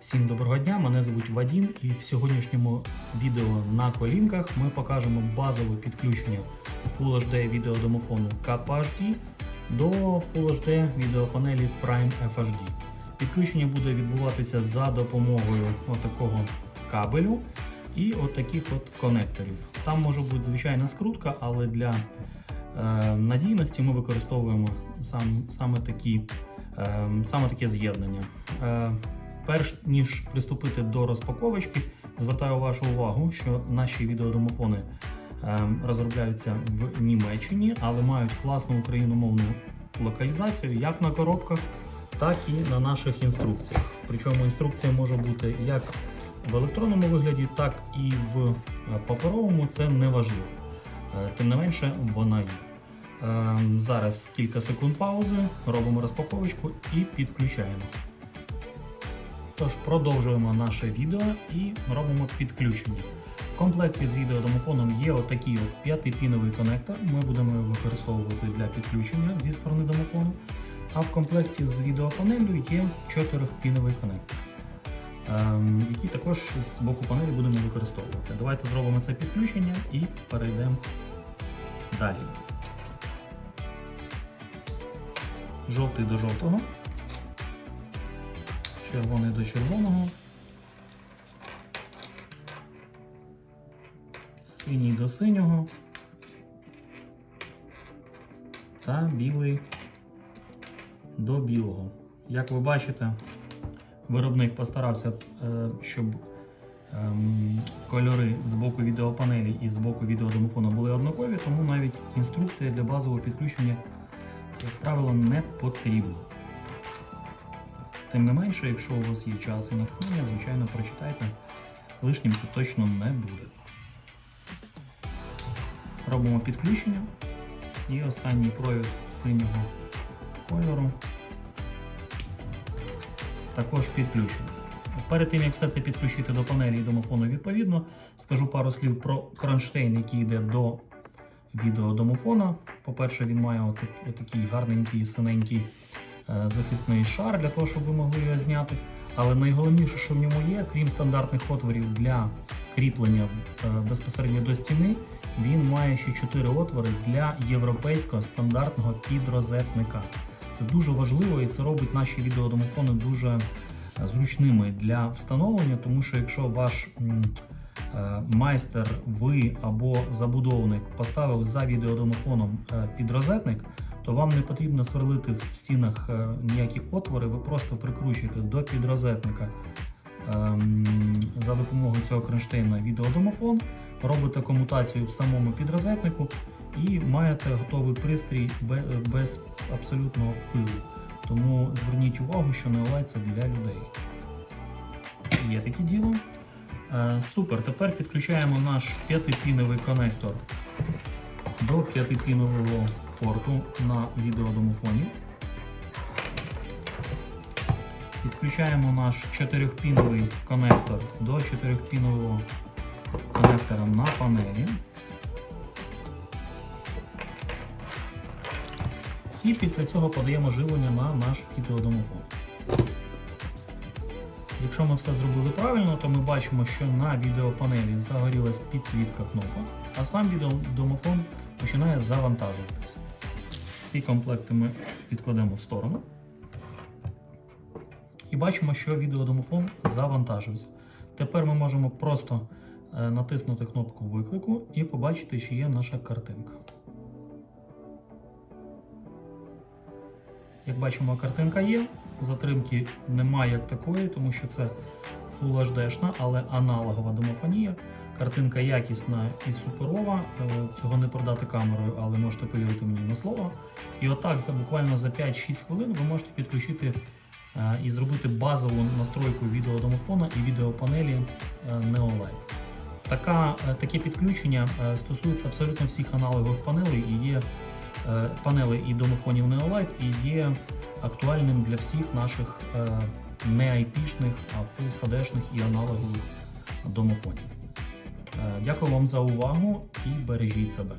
Всім доброго дня, мене звуть Вадім, і в сьогоднішньому відео на колінках ми покажемо базове підключення Full HD відеодомофону KPHD до Full HD відеопанелі Prime FHD. Підключення буде відбуватися за допомогою отакого кабелю і отаких от конекторів. Там може бути звичайна скрутка, але для е, надійності ми використовуємо сам, саме, такі, е, саме таке з'єднання. Е, Перш ніж приступити до розпаковочки, звертаю вашу увагу, що наші відеодомофони е, розробляються в Німеччині, але мають класну україномовну локалізацію як на коробках, так і на наших інструкціях. Причому інструкція може бути як в електронному вигляді, так і в е, паперовому. Це не важливо. Е, Тим не менше, вона є. Е, Зараз кілька секунд паузи, робимо розпаковочку і підключаємо. Тож продовжуємо наше відео і робимо підключення. В комплекті з відеодомофоном є отакий от п'ятипіновий конектор. Ми будемо його використовувати для підключення зі сторони домофону. А в комплекті з відеопанелью є чотирьохпіновий конектор, ем, який також з боку панелі будемо використовувати. Давайте зробимо це підключення і перейдемо далі. Жовтий до жовтого червоний до червоного, синій до синього та білий до білого. Як ви бачите, виробник постарався, е, щоб ем, кольори з боку відеопанелі і з боку відеодомофону були однакові, тому навіть інструкція для базового підключення, як правило, не потрібна. Тим не менше, якщо у вас є час і натхнення, звичайно, прочитайте. Лишнім це точно не буде. Робимо підключення. І останній провід синього кольору також підключений. Перед тим, як все це підключити до панелі і домофону відповідно, скажу пару слів про кронштейн, який йде до відеодомофона. По-перше, він має отак- отакий гарненький синенький захисний шар для того, щоб ви могли його зняти. Але найголовніше, що в ньому є, крім стандартних отворів для кріплення е, безпосередньо до стіни, він має ще 4 отвори для європейського стандартного підрозетника. Це дуже важливо і це робить наші відеодомофони дуже е, зручними для встановлення, тому що якщо ваш е, майстер, ви або забудовник поставив за відеодомофоном е, підрозетник, то вам не потрібно сверлити в стінах е, ніякі отвори, ви просто прикручуєте до підрозетника ем, за допомогою цього кронштейна відеодомофон, робите комутацію в самому підрозетнику і маєте готовий пристрій без абсолютного пилу. Тому зверніть увагу, що не це для людей. Є таке діло. Е, Супер. Тепер підключаємо наш п'ятипіновий конектор до п'ятипінового порту на відеодомофоні. Підключаємо наш чотирьохпіновий конектор до чотирьохпінового конектора на панелі. І після цього подаємо живлення на наш відеодомофон. Якщо ми все зробили правильно, то ми бачимо, що на відеопанелі загорілась підсвітка кнопок, а сам відеодомофон починає завантажуватися. Ці комплекти ми відкладемо в сторону. І бачимо, що відеодомофон завантажився. Тепер ми можемо просто е, натиснути кнопку виклику і побачити, чи є наша картинка. Як бачимо, картинка є. Затримки немає як такої, тому що це Full HD, але аналогова домофонія. Картинка якісна і суперова. Е, Цього не продати камерою, але можете повірити мені на слово. І отак, за буквально за 5-6 хвилин ви можете підключити е, і зробити базову настройку відеодомофона і відеопанелі е, Neolight. Така, таке підключення стосується абсолютно всіх аналогових панелей і є панелей і домофонів Neolight, і є актуальним для всіх наших не IP-шних, а HD-шних і аналогових домофонів. Е, Дякую вам за увагу і бережіть себе.